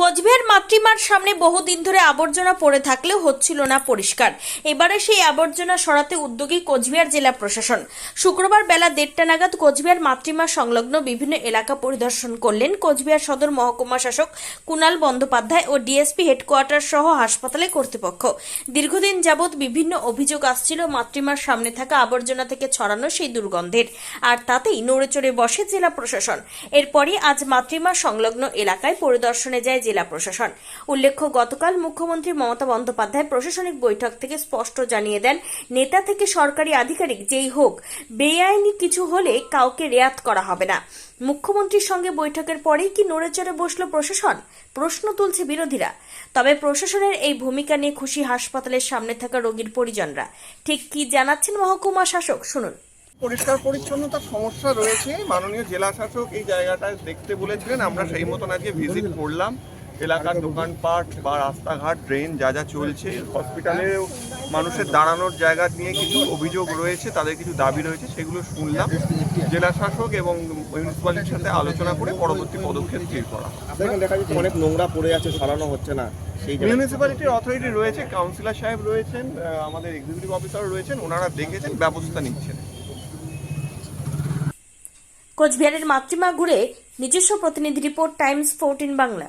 কোচবিহার মাতৃমার সামনে বহুদিন ধরে আবর্জনা পড়ে থাকলেও হচ্ছিল না পরিষ্কার। এবারে সেই আবর্জনা সরাতে উদ্যোগী কোচবিহার জেলা প্রশাসন। শুক্রবার বেলা দেড়টা নাগাদ কোচবিহার মাতৃমা সংলগ্ন বিভিন্ন এলাকা পরিদর্শন করলেন কোচবিহার সদর মহকুমা শাসক কুণাল বন্দ্যোপাধ্যায় ও ডিএসপি হেডকোয়ার্টার সহ হাসপাতালে কর্তৃপক্ষ। দীর্ঘদিন যাবৎ বিভিন্ন অভিযোগ আসছিল মাতৃমার সামনে থাকা আবর্জনা থেকে ছড়ানো সেই দুর্গন্ধের। আর তাতেই নড়ে চড়ে বসে জেলা প্রশাসন। এরপরই আজ মাতৃমা সংলগ্ন এলাকায় পরিদর্শনে যায় জেলা প্রশাসন। উল্লেখ্য, গতকাল মুখ্যমন্ত্রী মমতা বন্দ্যোপাধ্যায় প্রশাসনিক বৈঠক থেকে স্পষ্ট জানিয়ে দেন, নেতা থেকে সরকারি আধিকারিক যেই হোক, বেআইনি কিছু হলে কাউকে রেয়াত করা হবে না। মুখ্যমন্ত্রীর সঙ্গে বৈঠকের পরেই কি নড়েচড়ে বসল প্রশাসন? প্রশ্ন তুলছে বিরোধীরা। তবে প্রশাসনের এই ভূমিকা নিয়ে খুশি হাসপাতালের সামনে থাকা রোগীর পরিজনরা। ঠিক কি জানাচ্ছেন মহকুমা শাসক? শুনুন। পরিষ্কার পরিচ্ছন্নতার সমস্যা রয়েছে। মাননীয় জেলা শাসক এই জায়গাটা দেখতে বলেছিলেন। আমরা সেই মতন আজকে ভিজিট করলাম। এলাকার দোকানপাট বা রাস্তাঘাট ট্রেন যা যা চলছে হসপিটালে মানুষের দাঁড়ানোর জায়গা নিয়ে কিছু অভিযোগ রয়েছে তাদের কিছু দাবি রয়েছে সেগুলো শুনলাম। জেলা শাসক এবং মিউনিসিপ্যালিটির সাথে আলোচনা করে পরবর্তী পদক্ষেপ স্থির করা। দেখা যাচ্ছে অনেক নোংরা পড়ে আছে সরানো হচ্ছে না সেই জায়গায় মিউনিসিপ্যালিটির অথরিটি রয়েছে কাউন্সিলর সাহেব রয়েছেন আহ, আমাদের এক্সিকিউটিভ অফিসার রয়েছেন ওনারা দেখেছেন ব্যবস্থা নিচ্ছেন। কোচবিহারের মাতৃমা ঘুরে নিজস্ব প্রতিনিধি রিপোর্ট টাইমস ফোরটিন বাংলা।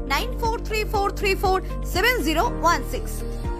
9434347016.